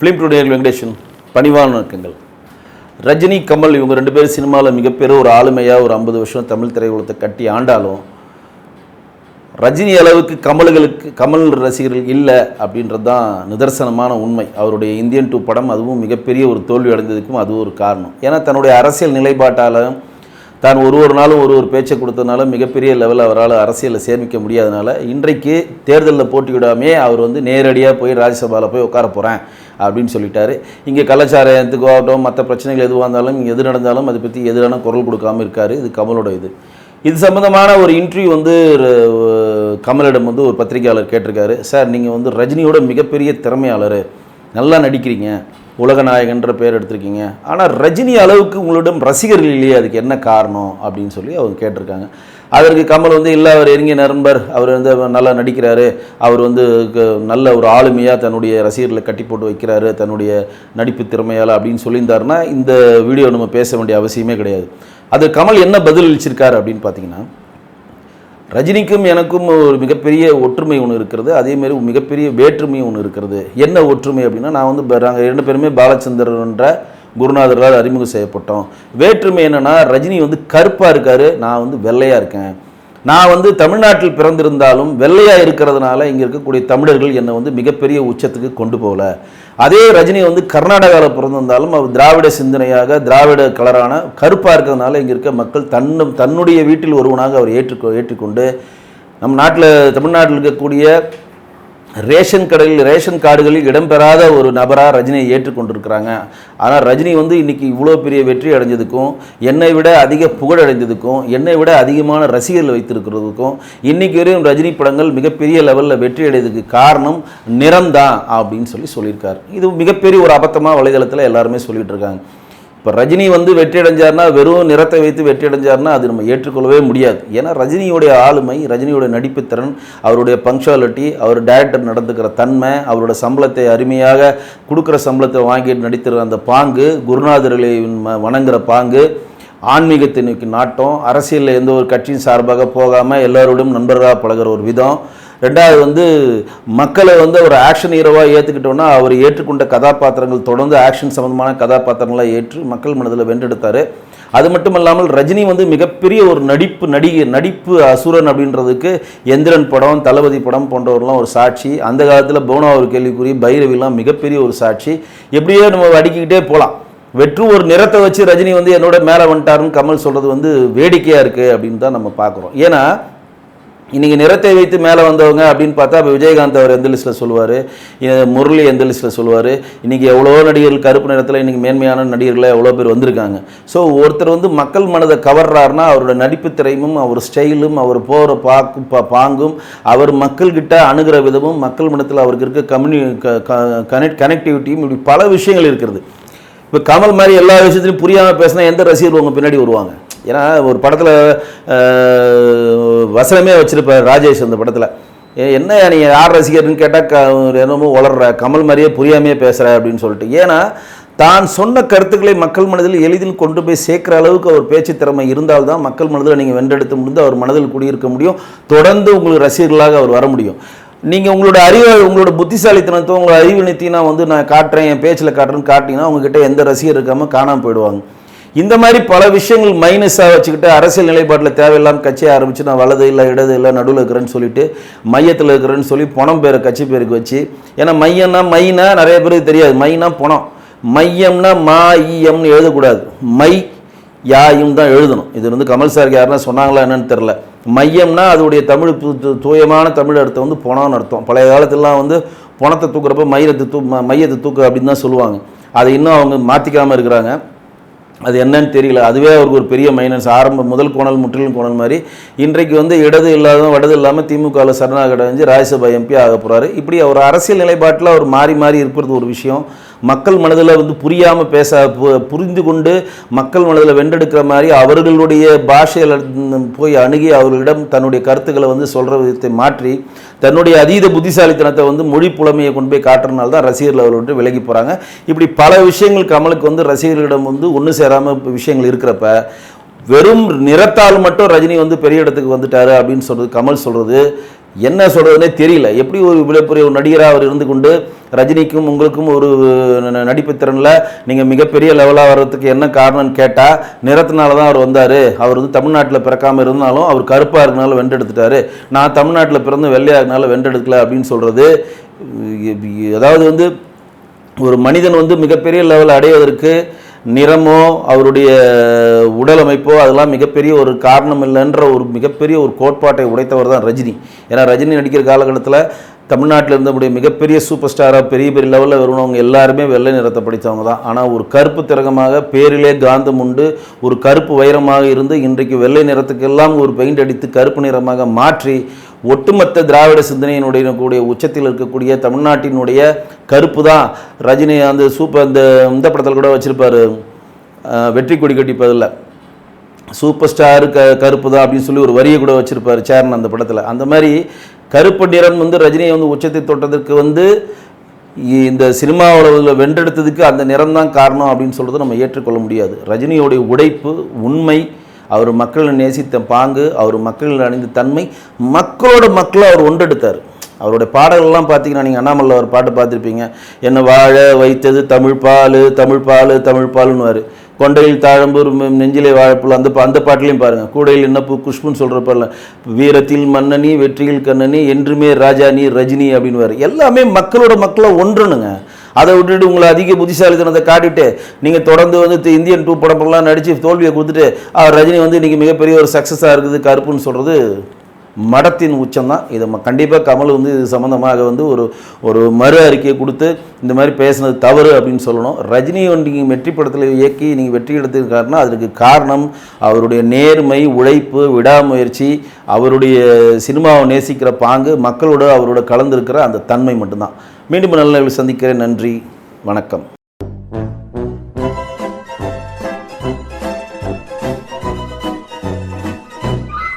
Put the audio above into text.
Film டுடேர் Venkatesan பணிவான வணக்கங்கள் ரஜினி கமல் இவங்க ரெண்டு பேரும் சினிமாவில் மிகப்பெரிய ஒரு ஆளுமையாக ஒரு ஐம்பது வருஷம் தமிழ் திரையுலகத்தை கட்டி ஆண்டாலும் ரஜினி அளவுக்கு கமல்களுக்கு கமல் ரசிகர்கள் இல்லை அப்படின்றது தான் நிதர்சனமான உண்மை. அவருடைய இந்தியன் டூ படம் அதுவும் மிகப்பெரிய ஒரு தோல்வி அடைந்ததுக்கும் அது ஒரு காரணம். ஏன்னா தன்னுடைய அரசியல் நிலைப்பாட்டாலும் தான் ஒரு ஒரு நாளும் ஒரு ஒரு பேச்சை கொடுத்ததுனால மிகப்பெரிய லெவலில் அவரால் அரசியலில் சேமிக்க முடியாதனால இன்றைக்கு தேர்தலில் போட்டியிடாமே அவர் வந்து நேரடியாக போய் ராஜ்யசபாவில் போய் உட்கார போகிறேன் அப்படின்னு சொல்லிட்டாரு. இங்கே கலாச்சாரத்துக்கு ஆகட்டும் மற்ற பிரச்சனைகள் எதுவாக இருந்தாலும் எது நடந்தாலும் அதை பற்றி எதிரான குரல் கொடுக்காம இருக்கார். இது கமலோட இது. இது சம்மந்தமான ஒரு இன்டர்வியூ வந்து கமலிடம் வந்து ஒரு பத்திரிகையாளர் கேட்டிருக்காரு. சார் நீங்கள் வந்து ரஜினியோட மிகப்பெரிய திறமையாளர். நல்லா நடிக்கிறீங்க. உலகநாயகன்ற பேர் எடுத்திருக்கீங்க. ஆனால் ரஜினி அளவுக்கு உங்களிடம் ரசிகர்கள் இல்லையே அதுக்கு என்ன காரணம் அப்படின்னு சொல்லி அவங்க கேட்டிருக்காங்க. அதற்கு கமல் வந்து இல்லை அவர் எங்கே நண்பர். அவர் வந்து நல்லா நடிக்கிறாரு. அவர் வந்து க- நல்ல ஒரு ஆளுமையாக தன்னுடைய ரசிகர்களை கட்டி போட்டு வைக்கிறாரு. தன்னுடைய நடிப்பு திறமையால் அப்படின்னு சொல்லியிருந்தாருன்னா இந்த வீடியோ நம்ம பேச வேண்டிய அவசியமே கிடையாது. அது கமல் என்ன பதில் அளிச்சிருக்காரு அப்படின்னு பார்த்தீங்கன்னா ரஜினிக்கும் எனக்கும் ஒரு மிகப்பெரிய ஒற்றுமை ஒன்று இருக்கிறது. அதேமாரி மிகப்பெரிய வேற்றுமை ஒன்று இருக்கிறது. என்ன ஒற்றுமை அப்படின்னா நான் வந்து நாங்கள் ரெண்டு பேருமே பாலச்சந்திரன்ற குருநாதரால் அறிமுகம் செய்யப்பட்டோம். வேற்றுமை என்னென்னா ரஜினி வந்து கருப்பாக இருக்காரு நான் வந்து வெள்ளையாக இருக்கேன். நான் வந்து தமிழ்நாட்டில் பிறந்திருந்தாலும் வெள்ளையாக இருக்கிறதுனால இங்கே இருக்கக்கூடிய தமிழர்கள் என்னை வந்து மிகப்பெரிய உச்சத்துக்கு கொண்டு போகல. அதே ரஜினி வந்து கர்நாடகாவில் பிறந்திருந்தாலும் அவர் திராவிட சிந்தனையாக திராவிட கலரான கருப்பாக இருக்கிறதுனால இங்கே இருக்க மக்கள் தன்னும் தன்னுடைய வீட்டில் ஒருவனாக அவர் ஏற்றுக்கொ ஏற்றுக்கொண்டு நம் நாட்டில் தமிழ்நாட்டில் இருக்கக்கூடிய ரேஷன் கடையில் ரேஷன் கார்டுகளில் இடம்பெறாத ஒரு நபராக ரஜினியை ஏற்றுக்கொண்டிருக்கிறாங்க. ஆனால் ரஜினி வந்து இன்றைக்கி இவ்வளோ பெரிய வெற்றி அடைஞ்சதுக்கும் என்னை விட அதிக புகழ் அடைஞ்சதுக்கும் என்னை விட அதிகமான ரசிகர்கள் வைத்திருக்கிறதுக்கும் இன்றைக்கி வரையும் ரஜினி படங்கள் மிகப்பெரிய லெவலில் வெற்றி அடையதுக்கு காரணம் நிறம்தான் அப்படின்னு சொல்லி சொல்லியிருக்கார். இது மிகப்பெரிய ஒரு அபத்தமாக வலைதளத்தில் எல்லாருமே சொல்லிகிட்டு இருக்காங்க. இப்போ ரஜினி வந்து வெற்றி அடைஞ்சார்னா வெறும் நிறத்தை வைத்து வெற்றி அடைஞ்சார்னா அது நம்ம ஏற்றுக்கொள்ளவே முடியாது. ஏன்னா ரஜினியுடைய ஆளுமை ரஜினியோட நடிப்புத்திறன் அவருடைய பங்க்சுவாலிட்டி அவர் டேரக்டர் நடந்துக்கிற தன்மை அவரோட சம்பளத்தை அருமையாக கொடுக்குற சம்பளத்தை வாங்கிட்டு நடித்திருக்கிற அந்த பாங்கு குருநாதர்களை ம- வணங்குற பாங்கு ஆன்மீகத்தினுக்கு நாட்டம் அரசியலில் எந்த ஒரு கட்சியின் சார்பாக போகாமல் எல்லாரோடும் நண்பர்களாக பழகுற ஒரு விதம் ரெண்டாவது வந்து மக்களை வந்து ஒரு ஆக்ஷன் ஹீரோவாக ஏற்றுக்கிட்டோன்னா அவர் ஏற்றுக்கொண்ட கதாபாத்திரங்கள் தொடர்ந்து ஆக்ஷன் சம்மந்தமான கதாபாத்திரங்களாக ஏற்று மக்கள் மனதில் வென்றெடுத்தார். அது மட்டும் இல்லாமல் ரஜினி வந்து மிகப்பெரிய ஒரு நடிப்பு நடிகை நடிப்பு அசுரன் அப்படின்றதுக்கு எந்திரன் படம் தளபதி படம் போன்றவர்லாம் ஒரு சாட்சி. அந்த காலத்தில் போனா ஒரு கேள்விக்குறி பைரவிலாம் மிகப்பெரிய ஒரு சாட்சி. எப்படியோ நம்ம அடிக்கிக்கிட்டே போகலாம் வெற்று ஒரு நிறத்தை வச்சு ரஜினி வந்து என்னோட மேலே வந்துட்டாருன்னு கமல் சொல்கிறது வந்து வேடிக்கையாக இருக்குது அப்படின்னு தான் நம்ம பார்க்குறோம். ஏன்னா இன்றைக்கி நிறத்தை வைத்து மேலே வந்தவங்க அப்படின்னு பார்த்தா இப்போ விஜயகாந்த் அவர் எந்த லிஸ்ட்டில் சொல்லுவார். முரளி எந்த லிஸ்ட்டில் சொல்லுவார். இன்றைக்கி எவ்வளோ நடிகர்கள் கருப்பு நிறத்தில் இன்றைக்கி மேன்மையான நடிகர்களாக எவ்வளோ பேர் வந்திருக்காங்க. ஸோ ஒருத்தர் வந்து மக்கள் மனதை கவர்றாருன்னா அவரோட நடிப்பு திரையும் அவர் ஸ்டைலும் அவர் போகிற பாக்கு பா பாங்கும் அவர் மக்கள்கிட்ட அணுகிற விதமும் மக்கள் மனத்தில் அவருக்கு இருக்க கம்யூனி கனெக்ட் கனெக்டிவிட்டியும் இப்படி பல விஷயங்கள் இருக்கிறது. இப்போ கமல் மாதிரி எல்லா விஷயத்துலையும் புரியாமல் பேசினா எந்த ரசிகர் உங்கள் பின்னாடி வருவாங்க? ஏன்னா ஒரு படத்தில் வசனமே வச்சுருப்பார் ராஜேஷ் அந்த படத்தில். என்ன நீங்கள் யார் ரசிகர்னு கேட்டால் க என்னமோ வளர்ற கமல் மாதிரியே புரியாமையே பேசுகிற அப்படின்னு சொல்லிட்டு. ஏன்னா தான் சொன்ன கருத்துக்களை மக்கள் மனதில் எளிதில் கொண்டு போய் சேர்க்குற அளவுக்கு அவர் பேச்சு திறமை இருந்தால்தான் மக்கள் மனதில் நீங்கள் வென்றெடுத்து முடிந்து அவர் மனதில் குடியிருக்க முடியும். தொடர்ந்து உங்களுக்கு ரசிகர்களாக அவர் வர முடியும். நீங்கள் உங்களோட அறிவு உங்களோட புத்திசாலித்தனத்தை உங்களோட அறிவு நித்தினா வந்து நான் காட்டுறேன் என் பேச்சில் காட்டுறேன்னு காட்டிங்கன்னா உங்ககிட்ட எந்த ரசிகர் இருக்காமல் காணாமல் போயிடுவாங்க. இந்த மாதிரி பல விஷயங்கள் மைனஸாக வச்சுக்கிட்டு அரசியல் நிலைப்பாட்டில் தேவையில்லாமல் கட்சியை ஆரம்பித்து நான் வலது இல்லை இடது இல்லை நடுவில் இருக்கிறேன்னு சொல்லிட்டு மையத்தில் இருக்கிறேன்னு சொல்லி பணம் பேரை கட்சி பேருக்கு வச்சு ஏன்னா மையம்னா மைனா நிறைய பேருக்கு தெரியாது. மைனா பணம். மையம்னா மா ஈயம்னு எழுதக்கூடாது. மை யாயும் தான் எழுதணும். இது வந்து கமல் சாருக்கு யாருன்னா சொன்னாங்களா என்னன்னு தெரில மையம்னா அதோடைய தமிழ் தூயமான தமிழ் அர்த்தம் வந்து பணம்னு அர்த்தம். பழைய காலத்துலலாம் வந்து பணத்தை தூக்குறப்ப மையத்தை தூ ம- மையத்தை தூக்கு அப்படின்னு தான் சொல்லுவாங்க. அதை இன்னும் அவங்க மாற்றிக்காமல் இருக்கிறாங்க. அது என்னன்னு தெரியல. அதுவே அவருக்கு ஒரு பெரிய மைனஸ் ஆரம்ப முதல் கோணல் முற்றிலும் கோணல் மாதிரி. இன்றைக்கு வந்து இடது இல்லாத வடது இல்லாமல் திமுகவில் சரணாகடைஞ்சு ராஜ்யசபா எம்பி ஆக போகிறாரு இப்படி அவர் அரசியல் நிலைப்பாட்டில் அவர் மாறி மாறி இருக்கிறது ஒரு விஷயம். மக்கள் மனதில் வந்து புரியாமல் பேச பு- புரிந்து கொண்டு மக்கள் மனதில் வென்றெடுக்கிற மாதிரி அவர்களுடைய பாஷையில் போய் அணுகி அவர்களிடம் தன்னுடைய கருத்துக்களை வந்து சொல்கிற விதத்தை மாற்றி தன்னுடைய அதீத புத்திசாலித்தனத்தை வந்து மொழி புலமையை கொண்டு போய் காட்டுறதுனால தான் ரசிகர்கள் அவர்கள் விட்டு விலகி போகிறாங்க இப்படி பல விஷயங்கள் கமலுக்கு வந்து ரசிகர்களிடம் வந்து ஒன்று சேராமல் விஷயங்கள் இருக்கிறப்ப வெறும் நிறத்தால் மட்டும் ரஜினி வந்து பெரிய இடத்துக்கு வந்துட்டாரு அப்படின்னு சொல்கிறது கமல் சொல்கிறது என்ன சொல்கிறதுனே தெரியல. எப்படி ஒரு இவ்வளோ பெரிய ஒரு நடிகராக அவர் இருந்து கொண்டு ரஜினிக்கும் உங்களுக்கும் ஒரு நடிப்பு திறனில் நீங்கள் மிகப்பெரிய லெவலாக வர்றதுக்கு என்ன காரணம்னு கேட்டால் நிறத்தினால தான் அவர் வந்தார். அவர் வந்து தமிழ்நாட்டில் பிறக்காமல் இருந்தாலும் அவர் கருப்பாக இருக்கனால வென்றெடுத்துட்டாரு. நான் தமிழ்நாட்டில் பிறந்து வெள்ளையாக இருக்கனால வென்றெடுக்கல அப்படின்னு சொல்கிறது அதாவது வந்து ஒரு மனிதன் வந்து மிகப்பெரிய லெவலில் அடைவதற்கு நிறமோ அவருடைய உடல் அமைப்போ அதெல்லாம் மிகப்பெரிய ஒரு காரணம் இல்லைன்ற ஒரு மிகப்பெரிய ஒரு கோட்பாட்டை உடைத்தவர் தான் ரஜினி. ஏன்னா ரஜினி நடிக்கிற காலகட்டத்தில் தமிழ்நாட்டில் இருந்தபடிய மிகப்பெரிய சூப்பர் ஸ்டாராக பெரிய பெரிய லெவலில் வருவனவங்க எல்லாருமே வெள்ளை நிறத்தை படித்தவங்க தான். ஆனால் ஒரு கருப்பு திறகமாக பேரிலே காந்தம் உண்டு ஒரு கருப்பு வைரமாக இருந்து இன்றைக்கு வெள்ளை நிறத்துக்கெல்லாம் ஒரு பெயிண்ட் அடித்து கருப்பு நிறமாக மாற்றி ஒட்டுமொத்த திராவிட சிந்தனையினுடைய கூடிய உச்சத்தில் இருக்கக்கூடிய தமிழ்நாட்டினுடைய கருப்பு தான் ரஜினி அந்த சூப்பர் அந்த இந்த படத்தில் கூட வச்சுருப்பார். வெற்றி கொடி கட்டிப்பதில் சூப்பர் ஸ்டார் க கருப்பு தான் அப்படின்னு சொல்லி ஒரு வரியை கூட வச்சுருப்பார் சேரன் அந்த படத்தில். அந்த மாதிரி கருப்பு நிறம் வந்து ரஜினியை வந்து உச்சத்தை தொட்டதற்கு வந்து இந்த சினிமா உலகில் வென்றெடுத்ததுக்கு அந்த நிறம் தான் காரணம் அப்படின்னு சொல்கிறது நம்ம ஏற்றுக்கொள்ள முடியாது. ரஜினியோடைய உடைப்பு உண்மை அவர் மக்களை நேசித்த பாங்கு அவர் மக்களில் அணிந்த தன்மை மக்களோட மக்களை அவர் ஒன்றெடுத்தார். அவருடைய பாடல்கள்லாம் பார்த்தீங்கன்னா நீங்கள் அண்ணாமலை ஒரு பாட்டு பார்த்துருப்பீங்க. என்னை வாழ வைத்தது தமிழ் பால் தமிழ் பால் தமிழ் பாலுன்னு கொண்டையில் தாழம்பூர் நெஞ்சிலே வாழைப்புல் அந்த பா- அந்த பாட்டிலையும் பாருங்கள் கூடையில் என்ன பூ குஷ்புன்னு சொல்கிறப்பல வீரத்தில் மன்னனி வெற்றியில் கண்ணனி என்றுமே ராஜா நீ ரஜினி அப்படின்னு எல்லாமே மக்களோட மக்களை ஒன்றணுங்க. அதை விட்டுட்டு உங்களை அதிக புத்திசாலித்தனத்தை காட்டிட்டு நீங்கள் தொடர்ந்து வந்து இந்தியன் டூ படமெல்லாம் நடித்து தோல்வியை கொடுத்துட்டு ரஜினி வந்து இன்றைக்கி மிகப்பெரிய ஒரு சக்ஸஸாக இருக்குது கருப்புன்னு சொல்கிறது மடத்தின் உச்சம் தான் இதை கண்டிப்பாக கமல் வந்து இது சம்மந்தமாக வந்து ஒரு ஒரு மறு அறிக்கையை கொடுத்து இந்த மாதிரி பேசினது தவறு அப்படின்னு சொல்லணும். ரஜினி நீங்கள் வெற்றி படத்தில் இயக்கி நீங்கள் வெற்றி எடுத்திருக்காருன்னா காரணம் அதற்கு காரணம் அவருடைய நேர்மை உழைப்பு விடாமுயற்சி அவருடைய சினிமாவை நேசிக்கிற பாங்கு மக்களோட அவரோட கலந்துருக்கிற அந்த தன்மை மட்டும்தான். மீண்டும் நல்ல சந்திக்கிறேன். நன்றி. வணக்கம்.